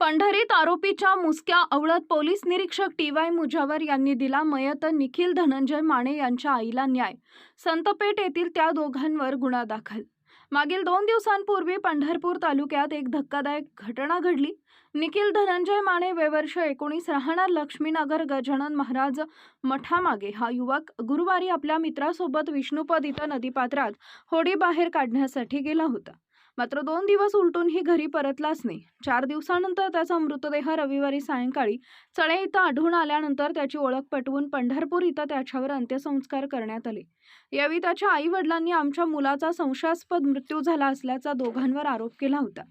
पंढरीत आरोपीच्या मुसक्या अवळत पोलीस निरीक्षक टी वाय मुजावर यांनी दिला मयत निखिल धनंजय माने यांच्या आईला न्याय. संतपेठ येथील त्या दोघांवर गुन्हा दाखल. मागील दोन दिवसांपूर्वी पंढरपूर तालुक्यात एक धक्कादायक घटना घडली. निखिल धनंजय माने वेवर्ष एकोणीस राहणार लक्ष्मीनगर गजानन महाराज मठामागे. हा युवक गुरुवारी आपल्या मित्रासोबत विष्णुपद इथं नदीपात्रात होडी बाहेर काढण्यासाठी गेला होता. मात्र दोन दिवस उलटूनही घरी परतलाच नाही. चार दिवसानंतर त्याचा मृतदेह रविवारी सायंकाळी चळे इथं आढळून आल्यानंतर त्याची ओळख पटवून पंढरपूर इथं त्याच्यावर अंत्यसंस्कार करण्यात आले. यावेळी त्याच्या आई वडिलांनी आमच्या मुलाचा संशयास्पद मृत्यू झाला असल्याचा दोघांवर आरोप केला होता.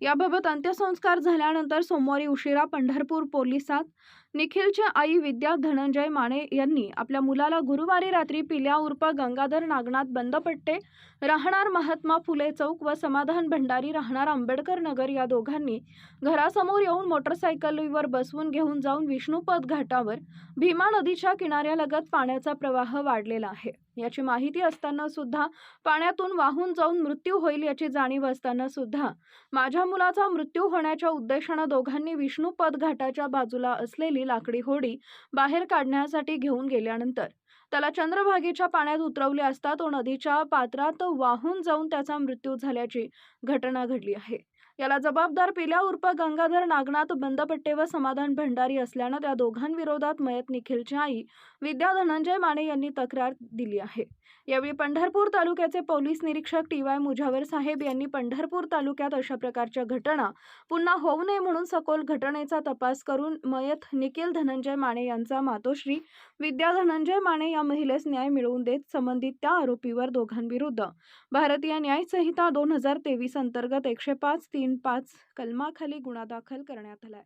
याबाबत अंत्यसंस्कार झाल्यानंतर सोमवारी उशिरा पंढरपूर पोलिसात निखिलची आई विद्या धनंजय माने यांनी आपल्या मुलाला गुरुवारी रात्री पिल्या उर्फ गंगाधर नागनाथ बंदपट्टे राहणार महात्मा फुले चौक व समाधान भंडारी राहणार आंबेडकर नगर या दोघांनी घरासमोर येऊन मोटरसायकलीवर बसवून घेऊन जाऊन विष्णुपद घाटावर भीमा नदीच्या किनाऱ्यालगत पाण्याचा प्रवाह वाढलेला आहे. याची माहिती असताना सुद्धा पाण्यातून वाहून जाऊन मृत्यू होईल याची जाणीव असताना सुद्धा माझ्या मुलाचा मृत्यू होण्याच्या उद्देशानं दोघांनी विष्णुपद घाटाच्या बाजूला असलेली लाकडी होडी बाहेर काढण्यासाठी घेऊन गेल्यानंतर त्याला चंद्रभागेच्या पाण्यात उतरवले असता तो नदीच्या पात्रात वाहून जाऊन त्याचा मृत्यू झाल्याची घटना घडली आहे. याला जबाबदार पिल्या उर्फ गंगाधर नागनाथ बंदपट्टे व समाधान भंडारी असल्यानं त्या दोघांविरोधात मयत निखिलची आई विद्या धनंजय माने यांनी तक्रार दिली आहे. यावेळी पंढरपूर तालुक्याचे पोलीस निरीक्षक टी वाय मुजावर साहेब यांनी पंढरपूर तालुक्यात अशा प्रकारच्या घटना पुन्हा होऊ नये म्हणून सखोल घटनेचा तपास करून मयत निखिल धनंजय माने यांचा मातोश्री विद्या धनंजय माने या महिलेस न्याय मिळवून देत संबंधित त्या आरोपीवर दोघांविरुद्ध. भारतीय न्यायसंहिता दोन हजार तेवीस अंतर्गत एकशे पाच तीन तीन पाच कलमाखाली गुन्हा दाखल करण्यात आला आहे.